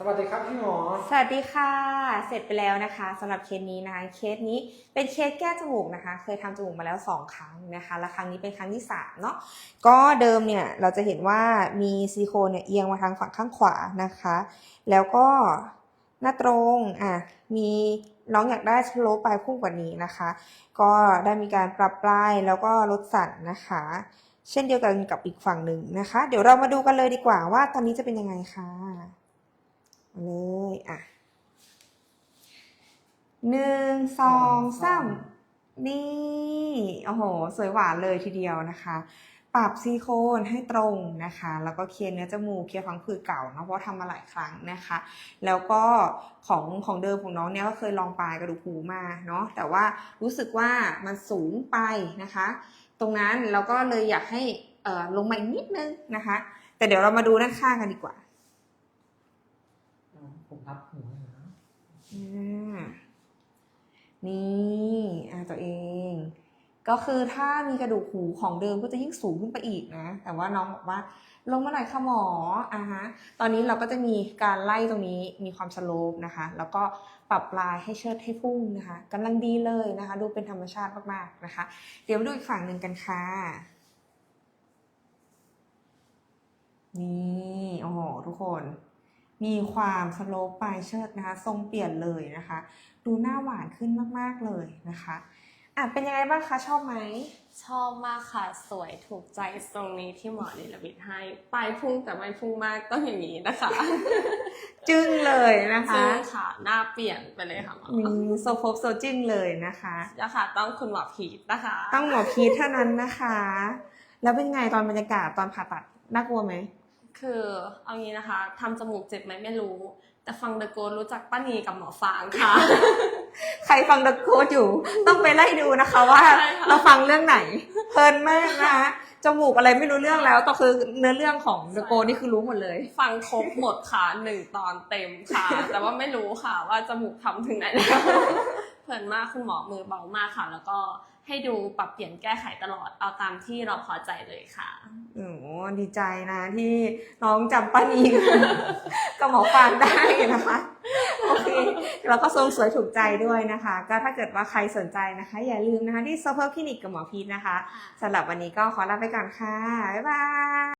สวัสดีครับพี่หมอ สวัสดีค่ะ เสร็จไปแล้วนะคะสำหรับเคสนี้นะคะเคสนี้เป็นเคสแก้จมูกนะคะ เคยทำจมูกมาแล้ว 2 ครั้งนะคะ และครั้งนี้เป็นครั้งที่3เนาะก็เดิมเนี่ยเราจะเห็นว่ามีซิลิโคนเนี่ยเอียงมาทางฝั่งข้างขวานะคะ แล้วก็หน้าตรงอะมีน้องอยากได้สโลปปลายพุ่งกว่านี้นะคะ ก็ได้มีการปรับปลายแล้วก็ลดสั่นนะคะ เช่นเดียวกันกับอีกฝั่งหนึ่งนะคะ เดี๋ยวเรามาดูกันเลยดีกว่าว่าตอนนี้จะเป็นยังไงค่ะาเลยอะ หนึ่งสองสามนี่โอ้โห สวยหวานเลยทีเดียวนะคะปรับซิลิโคนให้ตรงนะคะ แล้วก็เคลียร์เนื้อจมูกเคลียร์ฟังผืดเก่าเนาะเพราะทำมาหลายครั้งนะคะ แล้วก็ของของเดิมของน้องเนี่ยก็เคยลองปลายกระดูกหูมาเนาะแต่ว่ารู้สึกว่ามันสูงไปนะคะ ตรงนั้นเราก็เลยอยากให้เอ่อลงมาอีกนิดนึงนะคะ แต่เดี๋ยวเรามาดูด้านข้างกันดีกว่าผมรับหัวนะอ่า นี่อ่าตัวเอง ก็คือถ้ามีกระดูกหูของเดิมก็จะยิ่งสูงขึ้นไปอีกนะ แต่ว่าน้องบอกว่าลงมาหน่อยค่ะหมออ่าฮะ ตอนนี้เราก็จะมีการไล่ตรงนี้มีความสโลปนะคะ แล้วก็ปรับปลายให้เชิดให้พุ่งนะคะกำลังดีเลยนะคะ ดูเป็นธรรมชาติมากๆนะคะ เดี๋ยวมาดูอีกฝั่งหนึ่งกันค่ะ นี่ โอ้โห ทุกคน มีความสโลปปลายเชิดนะคะ ทรงเปลี่ยนเลยนะคะ ดูหน้าหวานขึ้นมากๆเลยนะคะอะเป็นยังไงบ้างคะชอบไหมชอบมากค่ะ สวยถูกใจตรงนี้ที่หมอเนรมิตให้ปลายพุ่งแต่ไม่พุ่งมากต้องอย่างนี้นะคะ จึ้งเลยนะคะซึ่งค่ะหน้าเปลี่ยนไปเลยค่ะหมอมีโซโฟบโซจึ้งเลยนะคะแล้วค่ะต้องคุณหมอพีทนะคะ ต้องหมอพีทเท่านั้นนะคะ แล้วเป็นไงตอนบรรยากาศตอนผ่าตัดน่ากลัวไหม คือเอางี้นะคะทำจมูกเจ็บไหมไม่รู้ แต่ฟังเดอะโกนรู้จักป้านีกับหมอฟางค่ะ ใครฟังเดอะโค้ดอยู่ ต้องไปไล่ดูนะคะว่า ใช่ค่ะ เราฟังเรื่องไหน เพลินมากนะคะจมูกอะไรไม่รู้เรื่องแล้วแต่คือเนื้อเรื่องของเดอะโกนี่คือรู้หมดเลย ฟังครบหมดค่ะหนึ่งตอนเต็มค่ะ แต่ว่าไม่รู้ค่ะว่าจมูกทำถึงไหนแล้ว เพลินมากคุณหมอมือเบามากค่ะ แล้วก็ให้ดูปรับเปลี่ยนแก้ไขตลอดเอาตามที่เราพอใจเลยค่ะโอ้โหดีใจนะที่น้องจำป้านีกับหมอฟางได้นะคะโอเคแล้วก็ทรงสวยถูกใจด้วยนะคะ ก็ถ้าเกิดว่าใครสนใจนะคะ อย่าลืมนะคะที่ซอฟเฟอร์คลินิกกับหมอพีทนะคะสำหรับวันนี้ก็ขอลาไปก่อนค่ะ บ๊ายบาย